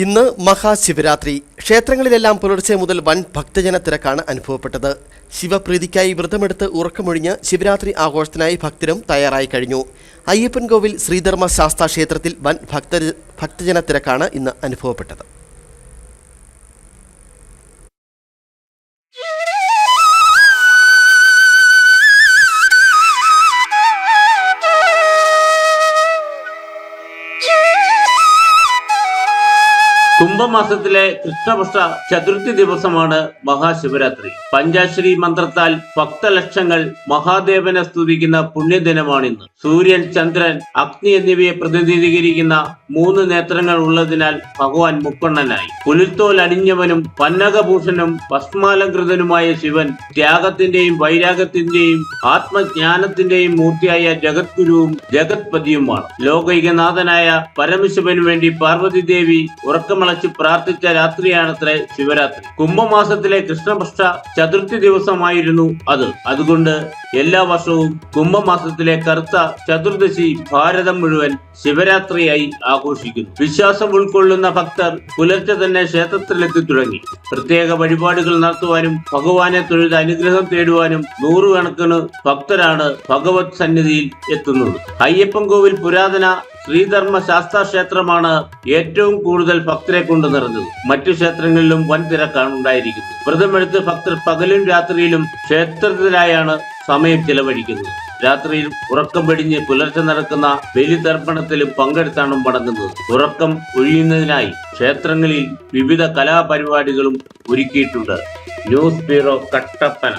ഇന്ന് മഹാശിവരാത്രി. ക്ഷേത്രങ്ങളിലെല്ലാം പുലർച്ചെ മുതൽ വൻ ഭക്തജന തിരക്കാണ് അനുഭവപ്പെട്ടത്. ശിവപ്രീതിക്കായി വ്രതമെടുത്ത് ഉറക്കമൊഴിഞ്ഞ് ശിവരാത്രി ആഘോഷത്തിനായി ഭക്തരും തയ്യാറായി കഴിഞ്ഞു. അയ്യപ്പൻകോവിൽ ശ്രീധർമ്മ ശാസ്താ ക്ഷേത്രത്തിൽ വൻ ഭക്ത ഭക്തജന തിരക്കാണ് ഇന്ന് അനുഭവപ്പെട്ടത്. കുംഭമാസത്തിലെ കൃഷ്ണപക്ഷ ചതുർത്ഥി ദിവസമാണ് മഹാശിവരാത്രി. പഞ്ചാശ്രീ മന്ത്രത്താൽ ഭക്തലക്ഷങ്ങൾ മഹാദേവനെ സ്തുതിക്കുന്ന പുണ്യദിനമാണിന്ന്. സൂര്യൻ ചന്ദ്രൻ അഗ്നി എന്നിവയെ പ്രതിനിധീകരിക്കുന്ന മൂന്ന് നേത്രങ്ങൾ ഉള്ളതിനാൽ ഭഗവാൻ മുക്കണ്ണനായി. പുലിത്തോൽ അണിഞ്ഞവനും പന്നകഭൂഷനും ഭസ്മാലങ്കൃതനുമായ ശിവൻ ത്യാഗത്തിന്റെയും വൈരാഗത്തിന്റെയും ആത്മജ്ഞാനത്തിന്റെയും മൂർത്തിയായ ജഗദ്ഗുരുവും ജഗത്പതിയുമാണ്. ലോകൈകനാഥനായ പരമശിവനു വേണ്ടി പാർവതി ദേവി ഉറക്കമളച്ച് പ്രാർത്ഥിച്ച രാത്രിയാണത്രേ ശിവരാത്രി. കുംഭമാസത്തിലെ കൃഷ്ണപക്ഷ ചതുർത്ഥി ദിവസമായിരുന്നു അത്. അതുകൊണ്ട് എല്ലാ വർഷവും കുംഭമാസത്തിലെ കറുത്ത ചതുർദശി ഭാരതം മുഴുവൻ ശിവരാത്രിയായി ആഘോഷിക്കുന്നു. വിശ്വാസം ഉൾക്കൊള്ളുന്ന ഭക്തർ പുലർച്ചെ തന്നെ ക്ഷേത്രത്തിലെത്തി തുടങ്ങി. പ്രത്യേക വഴിപാടുകൾ നടത്തുവാനും ഭഗവാനെ തൊഴുത് അനുഗ്രഹം തേടുവാനും നൂറുകണക്കിന് ഭക്തരാണ് ഭഗവത് സന്നിധിയിൽ എത്തുന്നത്. അയ്യപ്പൻ കോവിൽ പുരാതന ശ്രീധർമ്മ ശാസ്ത്ര ക്ഷേത്രമാണ് ഏറ്റവും കൂടുതൽ ഭക്തരെ കൊണ്ട് നിറഞ്ഞത്. മറ്റു ക്ഷേത്രങ്ങളിലും വൻ തിരക്കാണ് ഉണ്ടായിരിക്കുന്നത്. വ്രതമെടുത്ത് ഭക്തർ പകലും രാത്രിയിലും ക്ഷേത്രത്തിലായാണ് സമയം ചെലവഴിക്കുന്നത്. രാത്രിയിൽ ഉറക്കം വെടിഞ്ഞ് പുലർച്ചെ നടക്കുന്ന ബലിതർപ്പണത്തിലും പങ്കെടുത്താണ് മടങ്ങുന്നത്. ഉറക്കം ഒഴിയുന്നതിനായി ക്ഷേത്രങ്ങളിൽ വിവിധ കലാപരിപാടികളും ഒരുക്കിയിട്ടുണ്ട്. News bureau Kattappana.